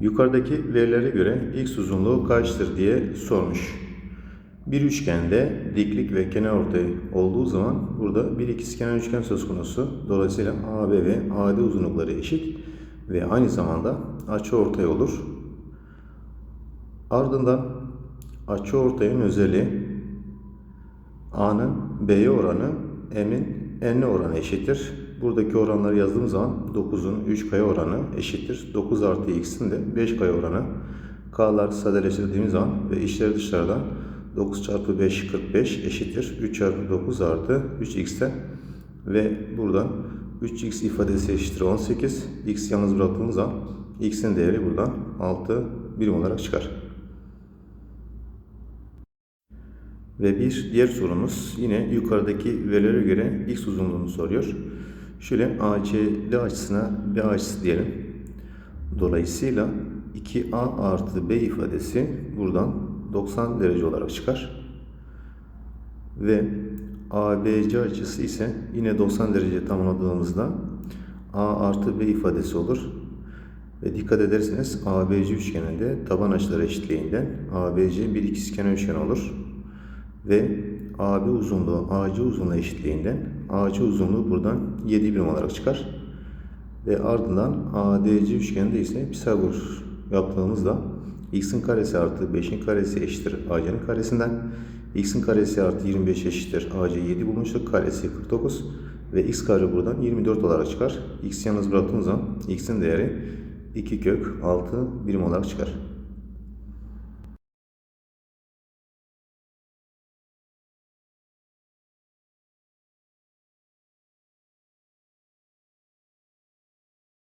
Yukarıdaki verilere göre x uzunluğu kaçtır diye sormuş. Bir üçgende diklik ve kenarortay olduğu zaman burada bir ikizkenar üçgen söz konusu. Dolayısıyla AB ve AD uzunlukları eşit ve aynı zamanda açıortay olur. Ardından açıortayın özelliği A'nın B'ye oranı M'in N'e oranı eşittir. Buradaki oranları yazdığım zaman 9'un 3 kaya oranı eşittir. 9 artı x'in de 5 kaya oranı. K'lar sadeleştirdiğimiz zaman ve içleri dışlardan 9 çarpı 5 45 eşittir. 3 çarpı 9 artı 3x'ten ve buradan 3x ifadesi eşittir 18. x yalnız bıraktığımız zaman x'in değeri buradan 6 birim olarak çıkar. Ve bir diğer sorumuz yine yukarıdaki verilere göre x uzunluğunu soruyor. Şöyle ACD açısına B açısı diyelim. Dolayısıyla 2A artı B ifadesi buradan 90 derece olarak çıkar. Ve ABC açısı ise yine 90 derece tamamladığımızda A artı B ifadesi olur. Ve dikkat ederseniz ABC üçgeninde taban açıları eşitliğinden ABC bir ikizkenar üçgen olur ve AB uzunluğu AC uzunluğu eşitliğinden AC uzunluğu buradan 7 birim olarak çıkar. Ve ardından ADC üçgeninde ise Pisagor yaptığımızda x'in karesi artı 5'in karesi eşittir AC'nin karesinden x'in karesi artı 25 eşittir AC 7 bulmuştuk. Karesi 49 ve x kare buradan 24 olarak çıkar. x yalnız bıraktığımız zaman x'in değeri 2 kök 6 birim olarak çıkar.